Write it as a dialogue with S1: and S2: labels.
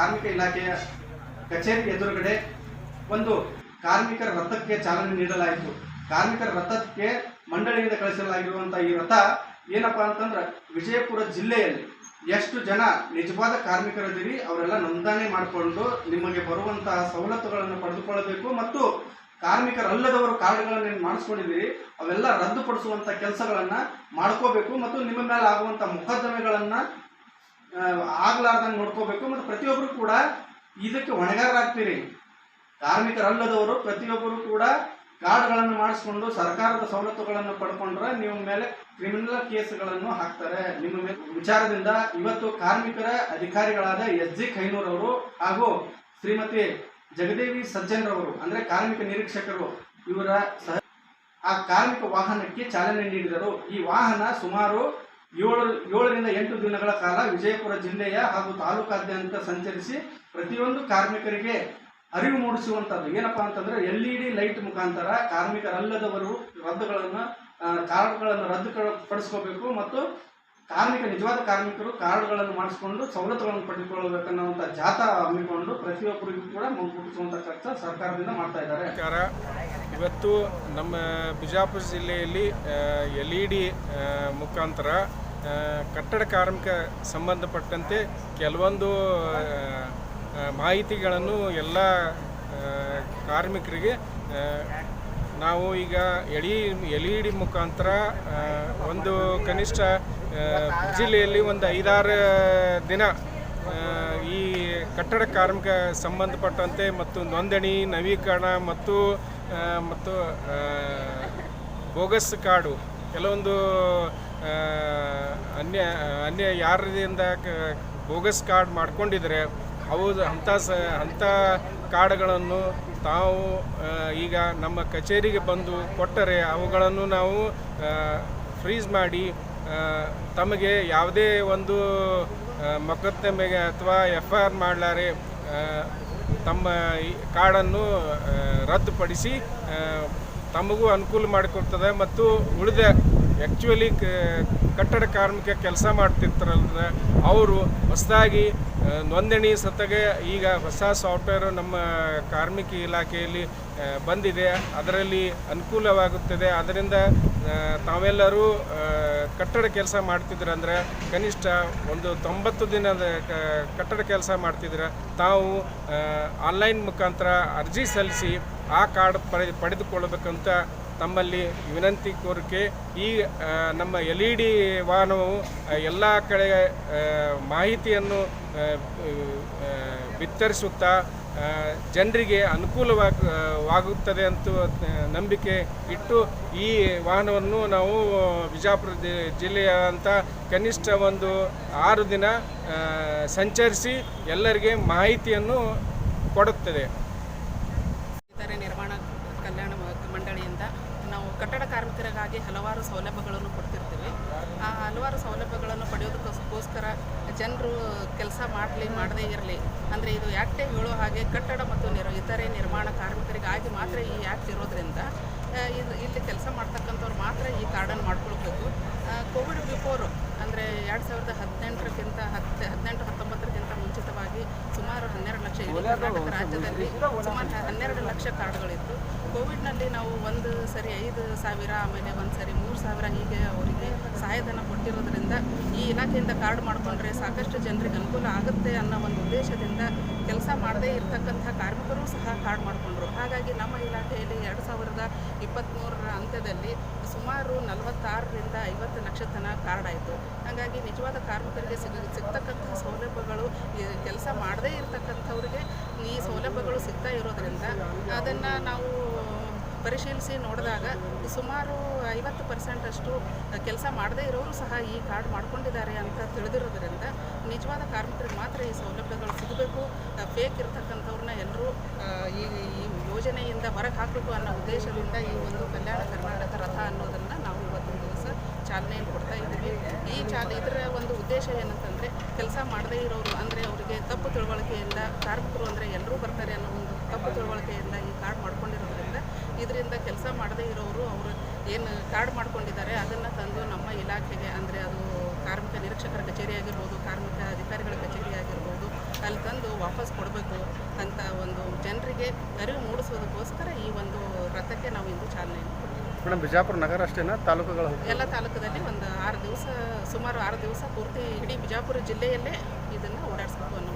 S1: ಕಾರ್ಮಿಕ ಇಲಾಖೆಯ ಕಚೇರಿ ಎದುರುಗಡೆ ಒಂದು ಕಾರ್ಮಿಕರ ರಥಕ್ಕೆ ಚಾಲನೆ ನೀಡಲಾಯಿತು. ಕಾರ್ಮಿಕರ ರಥಕ್ಕೆ ಮಂಡಳಿಯಿಂದ ಕಳಿಸಲಾಗಿರುವಂತಹ ಈ ರಥ ಏನಪ್ಪಾ ಅಂತಂದ್ರೆ ವಿಜಯಪುರ ಜಿಲ್ಲೆಯಲ್ಲಿ ಎಷ್ಟು ಜನ ನಿಜವಾದ ಕಾರ್ಮಿಕರಿದ್ದೀರಿ, ಅವರೆಲ್ಲ ನೋಂದಣಿ ಮಾಡಿಕೊಂಡು ನಿಮಗೆ ಬರುವಂತಹ ಸವಲತ್ತುಗಳನ್ನು ಪಡೆದುಕೊಳ್ಳಬೇಕು ಮತ್ತು ಕಾರ್ಮಿಕರಲ್ಲದವರು ಕಾರ್ಡ್ಗಳನ್ನು ಮಾಡಿಸ್ಕೊಂಡಿದ್ದೀರಿ, ಅವೆಲ್ಲ ರದ್ದುಪಡಿಸುವಂಥ ಕೆಲಸಗಳನ್ನು ಮಾಡ್ಕೋಬೇಕು ಮತ್ತು ನಿಮ್ಮ ಮೇಲೆ ಆಗುವಂಥ ಮೊಕದ್ದಮೆಗಳನ್ನು ಆಗ್ಲಾರ್ದಂಗೆ ನೋಡ್ಕೋಬೇಕು ಮತ್ತು ಪ್ರತಿಯೊಬ್ಬರು ಕೂಡ ಇದಕ್ಕೆ ಹೊಣೆಗಾರರಾಗ್ತೀರಿ. ಕಾರ್ಮಿಕರಲ್ಲದವರು ಪ್ರತಿಯೊಬ್ಬರು ಕೂಡ ಕಾರ್ಡ್ಗಳನ್ನು ಮಾಡಿಸ್ಕೊಂಡು ಸರ್ಕಾರದ ಸವಲತ್ತುಗಳನ್ನು ಪಡ್ಕೊಂಡ್ರೆ ನಿಮ್ಮ ಮೇಲೆ ಕ್ರಿಮಿನಲ್ ಕೇಸ್ಗಳನ್ನು ಹಾಕ್ತಾರೆ. ನಿಮ್ಮ ಮೇಲೆ ವಿಚಾರದಿಂದ ಇವತ್ತು ಕಾರ್ಮಿಕರ ಅಧಿಕಾರಿಗಳಾದ ಎಸ್ ಜಿ ಖೈನೂರ್ ಅವರು ಹಾಗೂ ಶ್ರೀಮತಿ ಜಗದೇವಿ ಸಜ್ಜನ್ರವರು ಅಂದ್ರೆ ಕಾರ್ಮಿಕ ನಿರೀಕ್ಷಕರು, ಇವರ ಸಹ ಆ ಕಾರ್ಮಿಕ ವಾಹನಕ್ಕೆ ಚಾಲನೆ ನೀಡಿದರು. ಈ ವಾಹನ ಸುಮಾರು ಏಳು, ಏಳರಿಂದ ಎಂಟು ದಿನಗಳ ಕಾಲ ವಿಜಯಪುರ ಜಿಲ್ಲೆಯ ಹಾಗೂ ತಾಲೂಕಾದ್ಯಂತ ಸಂಚರಿಸಿ ಪ್ರತಿಯೊಂದು ಕಾರ್ಮಿಕರಿಗೆ ಅರಿವು ಮೂಡಿಸುವಂಥದ್ದು ಏನಪ್ಪಾ ಅಂತಂದ್ರೆ ಎಲ್ ಇ ಡಿ ಲೈಟ್ ಮುಖಾಂತರ ಕಾರ್ಮಿಕರಲ್ಲದವರು ರದ್ದುಗಳನ್ನು ಕಾರ್ಡ್ಗಳನ್ನು ರದ್ದು ಪಡಿಸ್ಕೋಬೇಕು ಮತ್ತು ಕಾರ್ಮಿಕ, ನಿಜವಾದ ಕಾರ್ಮಿಕರು ಕಾರ್ಡ್ಗಳನ್ನು ಮಾಡಿಸಿಕೊಂಡು ಸವಲತ್ತುಗಳನ್ನು ಪಡೆದುಕೊಳ್ಳಬೇಕನ್ನುವಂಥ ಜಾಥಾ ಹಮ್ಮಿಕೊಂಡು ಪ್ರತಿಯೊಬ್ಬರಿಗೂ ಕೂಡ ಮುನ್ಮುಟ್ಟಿಸುವಂಥ ಕೆಲಸ ಸರ್ಕಾರದಿಂದ ಮಾಡ್ತಾ ಇದ್ದಾರೆ.
S2: ಸರ್ಕಾರ ಇವತ್ತು ನಮ್ಮ ಬಿಜಾಪುರ ಜಿಲ್ಲೆಯಲ್ಲಿ ಎಲ್ ಇ ಡಿ ಮುಖಾಂತರ ಕಟ್ಟಡ ಕಾರ್ಮಿಕ ಸಂಬಂಧಪಟ್ಟಂತೆ ಕೆಲವೊಂದು ಮಾಹಿತಿಗಳನ್ನು ಎಲ್ಲ ಕಾರ್ಮಿಕರಿಗೆ ನಾವು ಈಗ ಎಳಿ ಎಲ್ ಇ ಡಿ ಮುಖಾಂತರ ಒಂದು ಕನಿಷ್ಠ ಜಿಲ್ಲೆಯಲ್ಲಿ ಒಂದು ಐದಾರು ದಿನ ಈ ಕಟ್ಟಡ ಕಾರ್ಮಿಕ ಸಂಬಂಧಪಟ್ಟಂತೆ ಮತ್ತು ನೋಂದಣಿ, ನವೀಕರಣ ಮತ್ತು ಮತ್ತು ಬೋಗಸ್ ಕಾರ್ಡು ಕೆಲವೊಂದು ಅನ್ಯ ಅನ್ಯ ಯಾರಿಂದ ಕ- ಬೋಗಸ್ ಕಾರ್ಡ್ ಮಾಡ್ಕೊಂಡಿದ್ರೆ ಅವು ಅಂಥ ಸ, ಅಂಥ ಕಾರ್ಡ್ಗಳನ್ನು ತಾವು ಈಗ ನಮ್ಮ ಕಚೇರಿಗೆ ಬಂದು ಕೊಟ್ಟರೆ ಅವುಗಳನ್ನು ನಾವು ಫ್ರೀಜ್ ಮಾಡಿ ತಮಗೆ ಯಾವುದೇ ಒಂದು ಮೊಕದ್ದಮೆಗೆ ಅಥವಾ ಎಫ್ ಐ ಆರ್ ಮಾಡಲಾರೆ ತಮ್ಮ ಈ ಕಾರ್ಡನ್ನು ರದ್ದುಪಡಿಸಿ ತಮಗೂ ಅನುಕೂಲ ಮಾಡಿಕೊಡ್ತದೆ ಮತ್ತು ಉಳಿದ ಆ್ಯಕ್ಚುಲಿ ಕಟ್ಟಡ ಕಾರ್ಮಿಕ ಕೆಲಸ ಮಾಡ್ತಿರ್ತಾರಲ್ಲ ಅವರು ಹೊಸದಾಗಿ ನೋಂದಣಿ ಸತ್ತಗೆ ಈಗ ಹೊಸ ಸಾಫ್ಟ್ವೇರು ನಮ್ಮ ಕಾರ್ಮಿಕ ಇಲಾಖೆಯಲ್ಲಿ ಬಂದಿದೆ. ಅದರಲ್ಲಿ ಅನುಕೂಲವಾಗುತ್ತದೆ. ಅದರಿಂದ ತಾವೆಲ್ಲರೂ ಕಟ್ಟಡ ಕೆಲಸ ಮಾಡ್ತಿದ್ರಂದ್ರೆ ಕನಿಷ್ಠ ಒಂದು ತೊಂಬತ್ತು ದಿನದ ಕಟ್ಟಡ ಕೆಲಸ ಮಾಡ್ತಿದ್ರೆ ತಾವು ಆನ್ಲೈನ್ ಮುಖಾಂತರ ಅರ್ಜಿ ಸಲ್ಲಿಸಿ ಆ ಕಾರ್ಡ್ ಪಡೆದು ಪಡೆದುಕೊಳ್ಳಬೇಕಂತ ತಮ್ಮಲ್ಲಿ ವಿನಂತಿ ಕೋರಿಕೆ. ಈ ನಮ್ಮ ಎಲ್ ಇ ಡಿ ವಾಹನವು ಎಲ್ಲ ಕಡೆ ಮಾಹಿತಿಯನ್ನು ಆ, ಜನರಿಗೆ ಅನುಕೂಲವಾಗುತ್ತದೆ ಅಂತ ನಂಬಿಕೆ ಇಟ್ಟು ಈ ವಾಹನವನ್ನು ನಾವು ಬಿಜಾಪುರ ಜಿಲ್ಲೆಯಾದಂಥ ಕನಿಷ್ಠ ಒಂದು ಆರು ದಿನ ಸಂಚರಿಸಿ ಎಲ್ಲರಿಗೆ ಮಾಹಿತಿಯನ್ನು ಕೊಡುತ್ತದೆ.
S3: ನಿರ್ಮಾಣ ಕಲ್ಯಾಣ ಮಂಡಳಿಯಿಂದ ನಾವು ಕಟ್ಟಡ ಕಾರ್ಮಿಕರಿಗಾಗಿ ಹಲವಾರು ಸೌಲಭ್ಯಗಳನ್ನು ಕೊಡ್ತಿರ್ತೀವಿ. ಆ ಹಲವಾರು ಸೌಲಭ್ಯಗಳನ್ನು ಪಡೆಯೋದಕ್ಕೋಸ್ಕರ ಜನರು ಕೆಲಸ ಮಾಡಲಿ ಮಾಡದೇ ಇರಲಿ. ಅಂದರೆ ಇದು ಆ್ಯಕ್ಟೇ ಹೇಳೋ ಹಾಗೆ ಕಟ್ಟಡ ಮತ್ತು ನಿರ್ ಇತರೆ ನಿರ್ಮಾಣ ಕಾರ್ಮಿಕರಿಗಾಗಿ ಮಾತ್ರ ಈ ಆ್ಯಕ್ಟ್ ಇರೋದ್ರಿಂದ ಇದು ಇಲ್ಲಿ ಕೆಲಸ ಮಾಡ್ತಕ್ಕಂಥವ್ರು ಮಾತ್ರ ಈ ಕಾರ್ಡನ್ನು ಮಾಡ್ಕೊಳ್ಬೇಕು. ಕೋವಿಡ್ ಬಿಫೋರು ಅಂದರೆ ಎರಡು ಸಾವಿರದ ಹದಿನೆಂಟರಕ್ಕಿಂತ ಹತ್ತು ಹದಿನೆಂಟು ಹತ್ತೊಂಬತ್ತರಕ್ಕಿಂತ ಮುಂಚಿತವಾಗಿ ಸುಮಾರು ಹನ್ನೆರಡು ಲಕ್ಷ ಇಡೀ ಕರ್ನಾಟಕ ರಾಜ್ಯದಲ್ಲಿ ಸುಮಾರು ಹನ್ನೆರಡು ಲಕ್ಷ ಕಾರ್ಡ್ಗಳಿತ್ತು ಕೋವಿಡ್ನಲ್ಲಿ ನಾವು ಒಂದು ಸರಿ ಐದು ಸಾವಿರ ಆಮೇಲೆ ಒಂದು ಸರಿ ಮೂರು ಸಾವಿರ ಹೀಗೆ ಅವರಿಗೆ ಸಹಾಯಧನ ಕೊಟ್ಟಿರೋದ್ರಿಂದ ಈ ಇಲಾಖೆಯಿಂದ ಕಾರ್ಡ್ ಮಾಡಿಕೊಂಡ್ರೆ ಸಾಕಷ್ಟು ಜನರಿಗೆ ಅನುಕೂಲ ಆಗುತ್ತೆ ಅನ್ನೋ ಒಂದು ಉದ್ದೇಶದಿಂದ ಕೆಲಸ ಮಾಡದೇ ಇರತಕ್ಕಂಥ ಕಾರ್ಮಿಕರು ಸಹ ಕಾರ್ಡ್ ಮಾಡಿಕೊಂಡ್ರು. ಹಾಗಾಗಿ ನಮ್ಮ ಇಲಾಖೆಯಲ್ಲಿ ಎರಡು ಸಾವಿರದ ಇಪ್ಪತ್ತ್ಮೂರರ ಅಂತ್ಯದಲ್ಲಿ ಸುಮಾರು ನಲವತ್ತಾರರಿಂದ ಐವತ್ತು ಲಕ್ಷ ತನಕ ಕಾರ್ಡ್ ಆಯಿತು. ಹಾಗಾಗಿ ನಿಜವಾದ ಕಾರ್ಮಿಕರಿಗೆ ಸಿಗ, ಸಿಗ್ತಕ್ಕಂಥ ಸೌಲಭ್ಯಗಳು ಕೆಲಸ ಮಾಡದೇ ಇರತಕ್ಕಂಥವ್ರಿಗೆ ಈ ಸೌಲಭ್ಯಗಳು ಸಿಗ್ತಾ ಇರೋದರಿಂದ ಅದನ್ನು ನಾವು ಪರಿಶೀಲಿಸಿ ನೋಡಿದಾಗ ಸುಮಾರು ಐವತ್ತು ಪರ್ಸೆಂಟ್ ಅಷ್ಟು ಕೆಲಸ ಮಾಡದೇ ಇರೋರು ಸಹ ಈ ಕಾರ್ಡ್ ಮಾಡ್ಕೊಂಡಿದ್ದಾರೆ ಅಂತ ತಿಳಿದಿರೋದ್ರಿಂದ ನಿಜವಾದ ಕಾರ್ಮಿಕರಿಗೆ ಮಾತ್ರ ಈ ಸೌಲಭ್ಯಗಳು ಸಿಗಬೇಕು. ಫೇಕ್ ಇರ್ತಕ್ಕಂಥವ್ರನ್ನ ಎಲ್ಲರೂ ಈ ಈ ಯೋಜನೆಯಿಂದ ಹೊರಗೆ ಹಾಕಬೇಕು ಅನ್ನೋ ಉದ್ದೇಶದಿಂದ ಈ ಒಂದು ಕಲ್ಯಾಣ ಕರ್ನಾಟಕ ರಥ ಅನ್ನೋದನ್ನು ನಾವು ಇವತ್ತಿನ ದಿವಸ ಚಾಲನೆಯನ್ನು ಕೊಡ್ತಾ ಇದ್ದೀವಿ. ಈ ಚಾಲ, ಇದರ ಒಂದು ಉದ್ದೇಶ ಏನಂತಂದರೆ ಕೆಲಸ ಮಾಡದೇ ಇರೋರು ಅಂದರೆ ಅವರಿಗೆ ತಪ್ಪು ತಿಳುವಳಿಕೆಯಿಂದ ಕಾರ್ಮಿಕರು ಅಂದರೆ ಎಲ್ಲರೂ ಬರ್ತಾರೆ ಅನ್ನೋ ಒಂದು ತಪ್ಪು ತಿಳುವಳಿಕೆಯಿಂದ ಈ ಕಾರ್ಡ್ ಮಾಡ್ಕೊಂಡಿರೋದ್ರಿಂದ ಇದರಿಂದ ಕೆಲಸ ಮಾಡದೇ ಇರೋರು ಅವರು ಏನು ಕಾರ್ಡ್ ಮಾಡ್ಕೊಂಡಿದ್ದಾರೆ ಅದನ್ನು ತಂದು ನಮ್ಮ ಇಲಾಖೆಗೆ ಅಂದರೆ ಅದು ಕಾರ್ಮಿಕ ನಿರೀಕ್ಷಕರ ಕಚೇರಿ ಆಗಿರ್ಬೋದು ಕಾರ್ಮಿಕ ಅಧಿಕಾರಿಗಳ ಕಚೇರಿ ಆಗಿರ್ಬೋದು ಅಲ್ಲಿ ತಂದು ವಾಪಸ್ ಕೊಡಬೇಕು ಅಂತ ಒಂದು ಜನರಿಗೆ ಅರಿವು ಮೂಡಿಸೋದಕ್ಕೋಸ್ಕರ ಈ ಒಂದು ರಥಕ್ಕೆ ನಾವು ಇಂದು ಚಾಲನೆಯನ್ನು ಕೊಡ್ತೀವಿ
S1: ಮೇಡಮ್ ಬಿಜಾಪುರ ನಗರ ಅಷ್ಟೇನಾ? ತಾಲೂಕುಗಳ
S3: ಎಲ್ಲ ತಾಲೂಕದಲ್ಲಿ ಒಂದು ಆರು ದಿವಸ ಸುಮಾರು ಆರು ದಿವಸ ಪೂರ್ತಿ ಇಡೀ ಬಿಜಾಪುರ ಜಿಲ್ಲೆಯಲ್ಲೇ ಇದನ್ನು ಓಡಾಡಿಸ್ಬೇಕು ಅನ್ನೋ